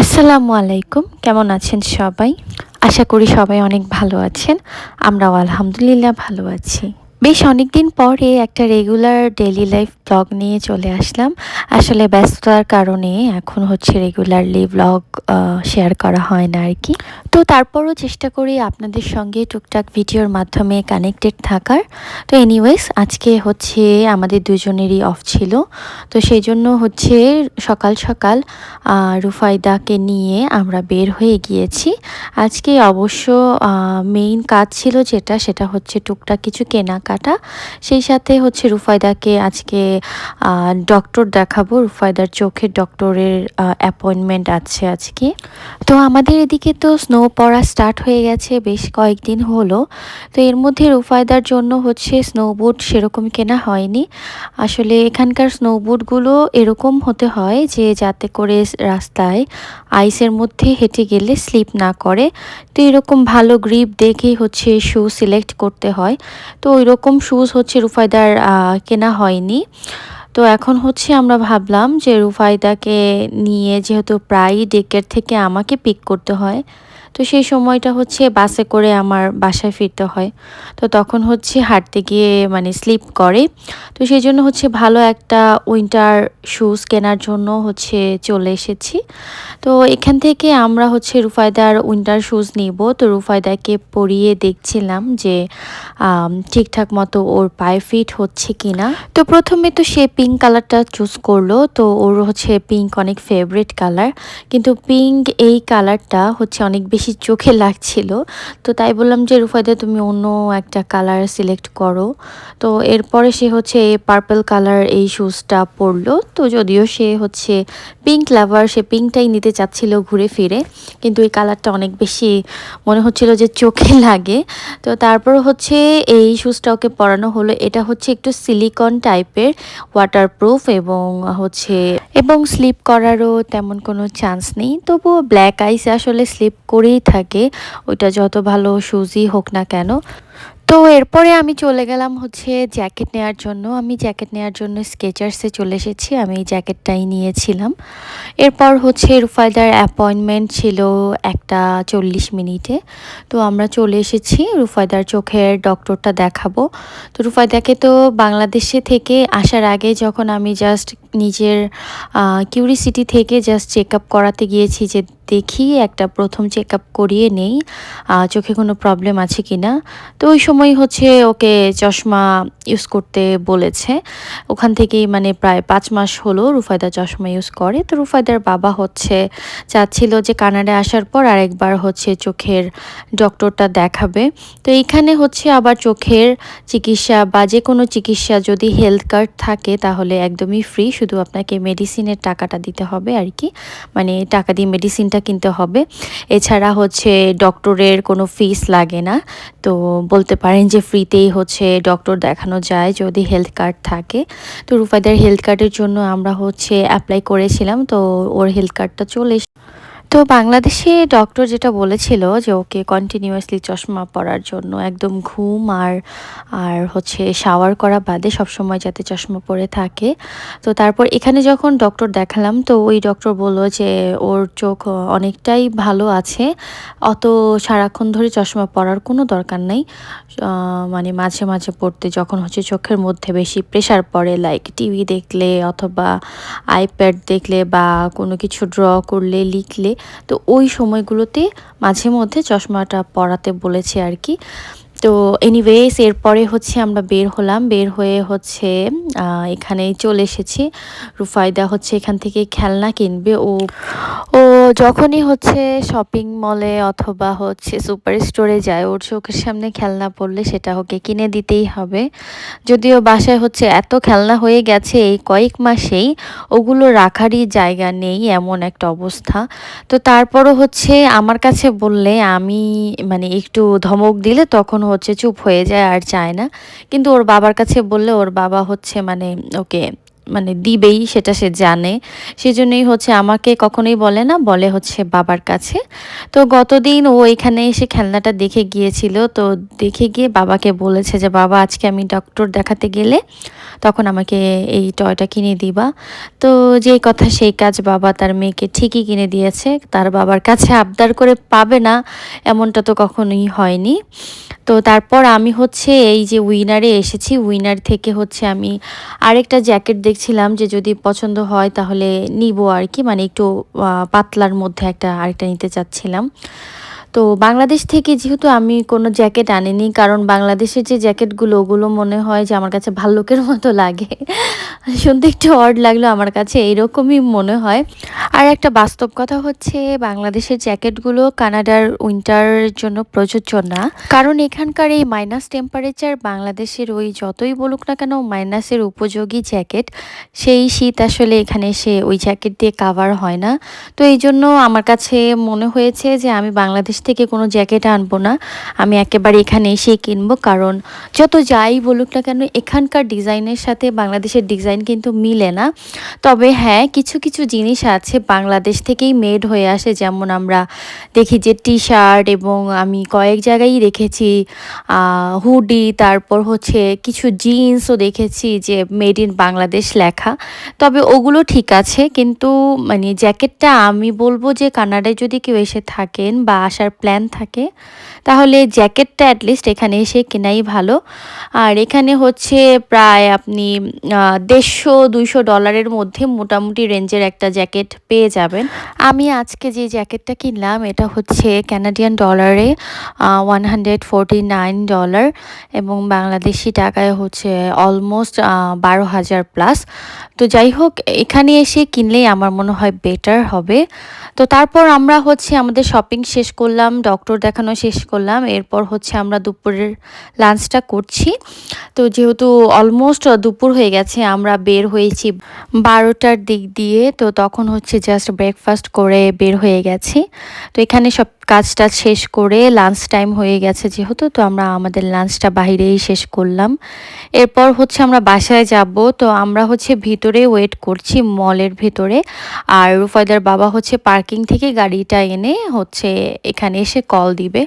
আসসালামু আলাইকুম। কেমন আছেন সবাই? আশা করি সবাই অনেক ভালো আছেন। আমরাও আলহামদুলিল্লাহ ভালো আছি। বেশ অনেক দিন পরে একটা রেগুলার ডেলি লাইফ ব্লগ নিয়ে চলে আসলাম। আসলে ব্যস্ততার কারণে এখন হচ্ছে রেগুলারলি ব্লগ শেয়ার করা হয় না আর কি। তো তারপরও চেষ্টা করি আপনাদের সঙ্গে টুকটাক ভিডিওর মাধ্যমে কানেক্টেড থাকার। তো এনিওয়েজ আজকে হচ্ছে আমাদের দুজনেরই অফ ছিল। তো সেই জন্য হচ্ছে সকাল সকাল রুফাইদাকে নিয়ে আমরা বের হয়ে গিয়েছি। আজকে অবশ্য মেইন কাজ ছিল যেটা, সেটা হচ্ছে টুকটাক কিছু কেনাকাটা। সেই সাথে হচ্ছে রুফাইদাকে আজকে ডক্টর দেখাবো, রুফায়দার চোখের ডক্টরের অ্যাপয়েন্টমেন্ট আছে আজকে। তো আমাদের এদিকে তো স্নো পড়া স্টার্ট হয়ে গেছে, বেশ কয়েকদিন হলো। তো এর মধ্যে রুফায়দার জন্য হচ্ছে স্নো বুট সেরকম কেনা হয়নি। আসলে এখানকার স্নো বুটগুলো এরকম হতে হয় যে যাতে করে রাস্তায় আইসের মধ্যে হেঁটে গেলে স্লিপ না করে। তো এরকম ভালো গ্রিপ দেখেই হচ্ছে শু সিলেক্ট করতে হয়। তো ওই রকম শুজ হচ্ছে রুফায়দার কেনা হয়নি। তো এখন হচ্ছে আমরা ভাবলাম যে রুফাইদাকে নিয়ে যেহেতু প্রায়ই ডেকের থেকে আমাকে পিক করতে হয় তো সেই সময়টা হচ্ছে বাসে করে আমার বাসায় ফিরতে হয়। তো তখন হচ্ছে হাঁটতে গিয়ে মানে স্লিপ করে। তো সেই জন্য হচ্ছে ভালো একটা উইন্টার শ্যুজ কেনার জন্য হচ্ছে চলে এসেছি। তো এখান থেকে আমরা হচ্ছে রুফায়দার উইন্টার শ্যুজ নিব। তো রুফায়দাকে পরিয়ে দেখছিলাম যে ঠিকঠাক মতো ওর পায়ে ফিট হচ্ছে কি না তো প্রথমে তো সে পিঙ্ক কালারটা চুজ করল। তো ওর হচ্ছে পিঙ্ক অনেক ফেভারিট কালার কিন্তু পিঙ্ক এই কালারটা হচ্ছে অনেক বেশি বেশি চোখে লাগছিল। তো তাই বললাম যে রুফায়দা তুমি অন্য একটা কালার সিলেক্ট করো। তো এরপরে সে হচ্ছে পার্পল কালার এই শুজটা পরলো। তো যদিও সে হচ্ছে পিঙ্ক লাভার সে পিঙ্কটাই নিতে চাচ্ছিল ঘুরে ফিরে। কিন্তু এই কালারটা অনেক বেশি মনে হচ্ছিল যে চোখে লাগে। তো তারপর হচ্ছে এই শ্যুজটা ওকে পরানো হলো। এটা হচ্ছে একটু সিলিকন টাইপের ওয়াটারপ্রুফ এবং হচ্ছে, এবং স্লিপ করারও তেমন কোনো চান্স নেই। তবুও ব্ল্যাক আইস আসলে স্লিপ করেই থাকে, ওইটা যত ভালো সুজি হোক না কেন। তো এরপরে আমি চলে গেলাম হচ্ছে জ্যাকেট নেওয়ার জন্য। আমি জ্যাকেট নেওয়ার জন্য স্কেচার্সে চলে এসেছি, আমি এই জ্যাকেটটাই নিয়েছিলাম। এরপর হচ্ছে রুফায়দার অ্যাপয়েন্টমেন্ট ছিল একটা চল্লিশ মিনিটে। তো আমরা চলে এসেছি রুফায়দার চোখের ডক্টরটা দেখাবো। তো রুফায়দাকে তো বাংলাদেশে থেকে আসার আগে যখন আমি জাস্ট নিজের কিউরিসিটি থেকে জাস্ট চেক আপ করাতে গিয়েছি যে দেখি, একটা প্রথম চেক আপ করিয়ে নেই। চোখে কোনো প্রবলেম আছে কি না তো ওই সময় হচ্ছে ওকে চশমা ইউজ করতে বলেছে। ওখান থেকেই মানে প্রায় পাঁচ মাস হলো রুফায়দা চশমা ইউজ করে। তো রুফায়দার বাবা হচ্ছে চাচ্ছিল যে কানাডায় আসার পর আরেকবার হচ্ছে চোখের ডক্টরটা দেখাবে। তো এইখানে হচ্ছে আবার চোখের চিকিৎসা বা যে কোনো চিকিৎসা যদি হেলথ কার্ড থাকে তাহলে একদমই ফ্রি শুধু আপনাকে মেডিসিনের টাকাটা দিতে হবে আর কি। মানে টাকা দিয়ে মেডিসিনটা কিনতে হবে। এছাড়া হচ্ছে ডক্টরের কোনো ফিস লাগে না। তো বলতে পারেন যে ফ্রিতেই হচ্ছে ডক্টর দেখানো যায় যদি হেলথ কার্ড থাকে। তো রুফাইদার হেলথ কার্ডের জন্য আমরা হচ্ছে অ্যাপ্লাই করেছিলাম। তো ওর হেলথ কার্ডটা চলে তো বাংলাদেশে ডক্টর যেটা বলেছিল যে ওকে কন্টিনিউয়াসলি চশমা পরার জন্য একদম ঘুম আর আর হচ্ছে শাওয়ার করা বাদে সবসময় যাতে চশমা পরে থাকে। তো তারপর এখানে যখন ডক্টর দেখালাম, তো ওই ডক্টর বলল যে ওর চোখ অনেকটাই ভালো আছে, অত সারাক্ষণ ধরে চশমা পরার কোনো দরকার নেই। মানে মাঝে মাঝে পড়তে যখন হচ্ছে চোখের মধ্যে বেশি প্রেশার পড়ে লাইক টিভি দেখলে অথবা আইপ্যাড দেখলে বা কোনো কিছু ড্র করলে, লিখলে তো ওই সময়গুলোতে মাঝে মধ্যে চশমাটা পরাতে বলেছে আর কি। তো এনিওয়েস এরপরে হচ্ছে আমরা বের হলাম, বের হয়ে হচ্ছে এখানেই চলে এসেছি। রুফায়দা হচ্ছে এখান থেকে খেলনা কিনবে। ও ও যখনই হচ্ছে শপিং মলে অথবা হচ্ছে সুপার স্টোরে যায়, ওর চোখের সামনে খেলনা পড়লে সেটা ওকে কিনে দিতেই হবে। যদিও বাসায় হচ্ছে এত খেলনা হয়ে গেছে এই কয়েক মাসেই, ওগুলো রাখারই জায়গা নেই এমন একটা অবস্থা। তো তারপরও হচ্ছে আমার কাছে বললে আমি মানে একটু ধমক দিলে তখন হচ্ছে চুপ হয়ে যায় আর চায় না। কিন্তু ওর বাবার কাছে বললে ওর বাবা হচ্ছে মানে ওকে মানে দিবেই, সেটা সে জানে। সেজন্যই হচ্ছে আমাকে কখনোই বলে না, বলে হচ্ছে বাবার কাছে। তো গতদিন ও এখানে এসে খেলনাটা দেখে গিয়েছিল। তো দেখে গিয়ে বাবাকে বলেছে যে, বাবা, আজকে আমি ডক্টর দেখাতে গেলে তখন আমাকে এই টয়টা কিনে দিবা। তো যেই কথা সেই কাজ বাবা তার মেয়েকে ঠিকই কিনে দিয়েছে। তার বাবার কাছে আবদার করে পাবে না, এমনটা তো কখনোই হয়নি। তো তারপর আমি হচ্ছে এই যে উইনারে এসেছি। উইনার থেকে হচ্ছে আমি আরেকটা জ্যাকেট দেখছিলাম যে যদি পছন্দ হয় তাহলে নিব আর কি মানে একটু পাতলার মধ্যে একটা আরেকটা নিতে চাচ্ছিলাম। তো বাংলাদেশ থেকে যেহেতু আমি কোনো জ্যাকেট আনিনি, কারণ বাংলাদেশের যে জ্যাকেটগুলো, ওগুলো মনে হয় যে আমার কাছে ভাল্লুকের মতো লাগে। শুনতে একটু অড লাগল আমার কাছে এইরকমই মনে হয়। আর একটা বাস্তব কথা হচ্ছে, বাংলাদেশের জ্যাকেটগুলো কানাডার উইন্টারের জন্য প্রযোজ্য না। কারণ এখানকার এই মাইনাস টেম্পারেচার বাংলাদেশের ওই যতই বলুক না কেন মাইনাসের উপযোগী জ্যাকেট, সেই শীত আসলে এখানে সে ওই জ্যাকেট দিয়ে কাভার হয় না। তো এই জন্য আমার কাছে মনে হয়েছে যে আমি বাংলাদেশ থেকে কোনো জ্যাকেট আনব না। আমি একেবারে এখানে এসেই কিনবো, কারণ যত যাই বলুক না কেন, এখানকার ডিজাইনের সাথে বাংলাদেশের ডিজাইন কিন্তু মিলে না। তবে হ্যাঁ কিছু কিছু জিনিস আছে বাংলাদেশ থেকেই মেড হয়ে আসে। যেমন আমরা দেখি যে টি শার্ট এবং আমি কয়েক জায়গায় দেখেছি হুডি তারপর হচ্ছে কিছু জিন্সও দেখেছি যে মেড ইন বাংলাদেশ লেখা। তবে ওগুলো ঠিক আছে, কিন্তু মানে জ্যাকেটটা আমি বলব যে কানাডায় যদি কেউ এসে থাকেন বা আসার প্ল্যান থাকে। তাহলে জ্যাকেটটা অ্যাটলিস্ট এখানে এসে কেনাই ভালো। আর এখানে হচ্ছে প্রায় আপনি দেড়শো, দুইশো ডলারের মধ্যে মোটামুটি রেঞ্জের একটা জ্যাকেট পেয়ে যাবেন। আমি আজকে যে জ্যাকেটটা কিনলাম, এটা হচ্ছে ক্যানাডিয়ান ডলারে ওয়ান হান্ড্রেড নাইন ডলার এবং বাংলাদেশি টাকায় হচ্ছে অলমোস্ট বারো হাজার প্লাস তো যাই হোক, এখানে এসে কিনলেই আমার মনে হয় বেটার হবে। তো তারপর আমরা হচ্ছে আমাদের শপিং শেষ করলাম। ডক্টর দেখানো শেষ করলাম। এরপর হচ্ছে আমরা দুপুরের লাঞ্চটা করছি। তো যেহেতু অলমোস্ট দুপুর হয়ে গেছে, আমরা বের হয়েছি বারোটার দিক দিয়ে। তো তখন হচ্ছে জাস্ট ব্রেকফাস্ট করে বের হয়ে গেছি। তো এখানে সব কাজটা শেষ করে লাঞ্চ টাইম হয়ে গেছে যেহেতু, তো আমরা আমাদের লাঞ্চটা বাইরেই শেষ করলাম। এরপর হচ্ছে আমরা বাসায় যাব। তো আমরা হচ্ছে ভিতরে ওয়েট করছি মলের ভিতরে। আর রুফায়দার বাবা হচ্ছে পার্কিং থেকে গাড়িটা এনে হচ্ছে এখানে এসে কল দিবে।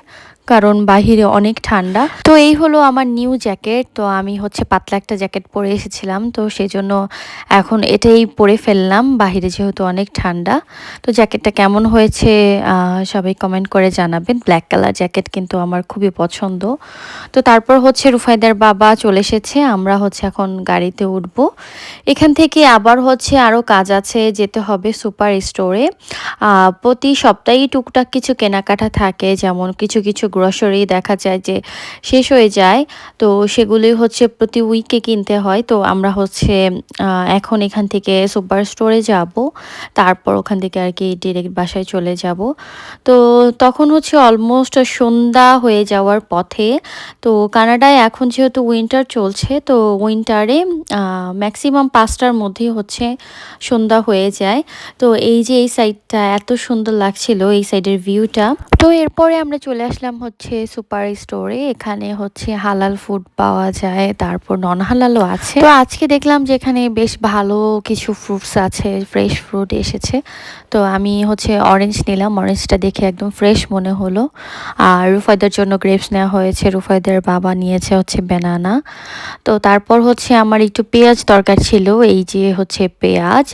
কারণ বাহিরে অনেক ঠান্ডা। তো এই হলো আমার নিউ জ্যাকেট তো আমি হচ্ছে পাতলা একটা জ্যাকেট পরে এসেছিলাম। তো সেই জন্য এখন এটাই পরে ফেললাম। বাহিরে যেহেতু অনেক ঠান্ডা। তো জ্যাকেটটা কেমন হয়েছে সবাই কমেন্ট করে জানাবেন। ব্ল্যাক কালার জ্যাকেট কিন্তু আমার খুবই পছন্দ। তো তারপর হচ্ছে রুফাইদার বাবা চলে এসেছে। আমরা হচ্ছে এখন গাড়িতে উঠব। এখান থেকে আবার হচ্ছে আরও কাজ আছে যেতে হবে সুপার স্টোরে প্রতি সপ্তাহেই টুকটাক কিছু কেনাকাটা থাকে। যেমন কিছু কিছু গ্রসারি দেখা যায় যে শেষ হয়ে যায়। তো সেগুলি হচ্ছে প্রতি উইকে কিনতে হয়। তো আমরা হচ্ছে এখন এখান থেকে সুপার স্টোরে যাব। তারপর ওখান থেকে আর কি ডিরেক্ট বাসায় চলে যাব। তো তখন হচ্ছে অলমোস্ট সন্ধ্যা হয়ে যাওয়ার পথে, তো কানাডায় এখন যেহেতু উইন্টার চলছে, তো উইন্টারে ম্যাক্সিমাম পাঁচটার মধ্যেই হচ্ছে সন্ধ্যা হয়ে যায়। তো এই যে এই সাইডটা এত সুন্দর লাগছিল, এই সাইডের ভিউটা তো এরপরে আমরা চলে আসলাম হচ্ছে সুপার স্টোরে, এখানে হচ্ছে হালাল ফুড পাওয়া যায়, তারপর নন হালালও আছে। তো আজকে দেখলাম যে এখানে বেশ ভালো কিছু ফ্রুটস আছে ফ্রেশ ফ্রুট এসেছে। তো আমি হচ্ছে অরেঞ্জ নিলাম। অরেঞ্জটা দেখে একদম ফ্রেশ মনে হলো। আর রুফায়দার জন্য গ্রেপস নেওয়া হয়েছে। রুফায়দার বাবা নিয়েছে হচ্ছে বেনানা তো তারপর হচ্ছে আমার একটু পেঁয়াজ দরকার ছিল, এই যে হচ্ছে পেঁয়াজ।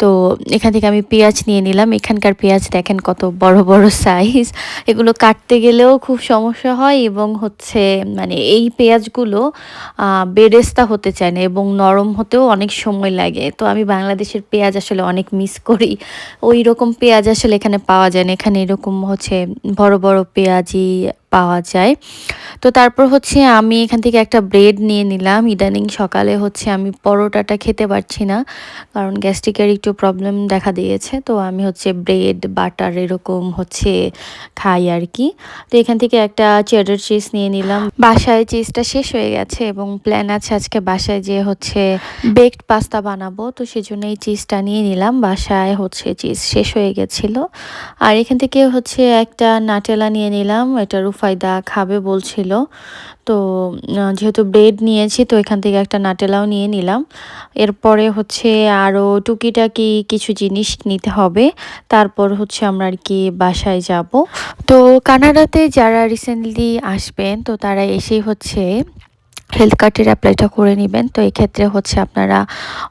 তো এখান থেকে আমি পেঁয়াজ নিয়ে নিলাম। এখানকার পেঁয়াজ দেখেন কত বড় বড় সাইজ এগুলো কাটতে গেলেও খুব সমস্যা হয় এবং হচ্ছে মানে এই পেঁয়াজগুলো বেরেস্তা হতে চায় না এবং নরম হতেও অনেক সময় লাগে। তো আমি বাংলাদেশের পেঁয়াজ আসলে অনেক মিস করি। ওই রকম পেঁয়াজ আসলে এখানে পাওয়া যায় না। এখানে এরকম হচ্ছে বড় বড় পেঁয়াজি পাওয়া যায়। তো তারপর হচ্ছে আমি এখান থেকে একটা ব্রেড নিয়ে নিলাম। ইদানিং সকালে হচ্ছে আমি পরোটাটা খেতে পারছি না, কারণ গ্যাস্ট্রিকের একটু প্রবলেম দেখা দিয়েছে। তো আমি হচ্ছে ব্রেড, বাটার এরকম হচ্ছে খাই আর কি তো এখান থেকে একটা চেডার চিজ নিয়ে নিলাম। বাসায় চিজটা শেষ হয়ে গেছে এবং প্ল্যান আছে আজকে বাসায় যে হচ্ছে বেকড পাস্তা বানাবো। তো সেজন্য এই চিজটা নিয়ে নিলাম। বাসায় হচ্ছে চিজ শেষ হয়ে গেছিল। আর এখান থেকে হচ্ছে একটা নাটেলা নিয়ে নিলাম। এটা রুফ রুফায়দা খাবে বলছিল। তো যেহেতু ব্রেড নিয়েছি, তো এখান থেকে একটা নাটেলাও নিয়ে নিলাম। এরপরে হচ্ছে আরও টুকিটাকি কিছু জিনিস নিতে হবে। তারপর হচ্ছে আমরা আর কি বাসায় যাব। তো কানাডাতে যারা রিসেন্টলি আসবেন, তো তারা এসেই হচ্ছে হেলথ কার্ডের অ্যাপ্লাইটা করে নেবেন। তো এক্ষেত্রে হচ্ছে আপনারা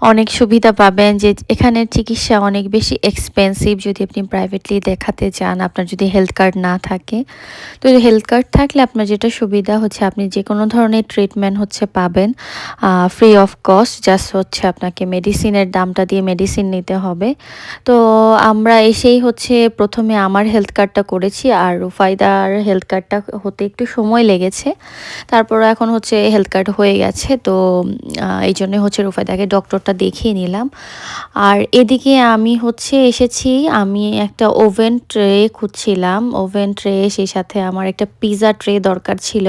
অনেক সুবিধা পাবেন যে এখানের চিকিৎসা অনেক বেশি এক্সপেন্সিভ যদি আপনি প্রাইভেটলি দেখাতে চান, আপনার যদি হেলথ কার্ড না থাকে। তো হেলথ কার্ড থাকলে আপনার যেটা সুবিধা হচ্ছে, আপনি যে কোনো ধরনের ট্রিটমেন্ট হচ্ছে পাবেন ফ্রি অফ কস্ট জাস্ট হচ্ছে আপনাকে মেডিসিনের দামটা দিয়ে মেডিসিন নিতে হবে। তো আমরা এসেই হচ্ছে প্রথমে আমার হেলথ কার্ডটা করেছি, আর রুফাইদার হেলথ কার্ডটা হতে একটু সময় লেগেছে। তারপর এখন হচ্ছে হেলথ কার্ড হয়ে গেছে, তো এই জন্য হচ্ছে রুফাইদাকে ডক্টরটা দেখিয়ে নিলাম। আর এদিকে আমি হচ্ছে এসেছি, আমি একটা ওভেন ট্রে খুঁজছিলাম। ওভেন ট্রে সেই সাথে আমার একটা পিজা ট্রে দরকার ছিল।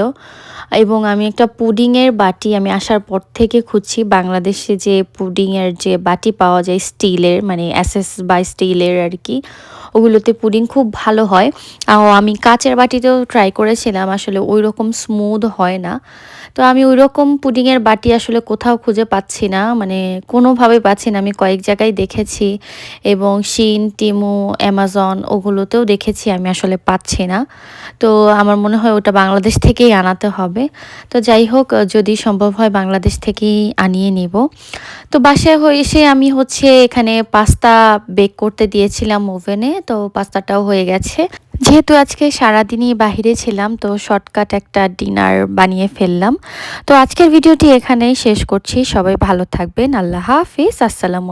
এবং আমি একটা পুডিংয়ের বাটি আমি আসার পর থেকে খুঁজছি বাংলাদেশে যে পুডিংয়ের যে বাটি পাওয়া যায় স্টিলের মানে অ্যাসেস বাই স্টিলের আর কি, ওগুলোতে পুডিং খুব ভালো হয়। আমি কাচের বাটিতেও ট্রাই করেছিলাম, আসলে ওই রকম স্মুথ হয় না। তো আমি ওই রকম পুডিংয়ের বাটি আসলে কোথাও খুঁজে পাচ্ছি না মানে কোনোভাবে পাচ্ছি না। আমি কয়েক জায়গায় দেখেছি এবং শিন টিমু অ্যামাজন ওগুলোতেও দেখেছি, আমি আসলে পাচ্ছি না। তো আমার মনে হয় ওটা বাংলাদেশ থেকেই আনাতে হবে। তো যাই হোক যদি সম্ভব হয় বাংলাদেশ থেকেই আনিয়ে নিব। তো বাসায় এসে আমি হচ্ছে এখানে পাস্তা বেক করতে দিয়েছিলাম ওভেনে, তো পাস্তাটাও হয়ে গেছে। যেহেতু আজকে সারাদিনই বাহিরে ছিলাম, তো শর্টকাট একটা ডিনার বানিয়ে ফেললাম। তো আজকের ভিডিওটি এখানেই শেষ করছি। সবাই ভালো থাকবেন। আল্লাহ হাফিজ। আসসালামু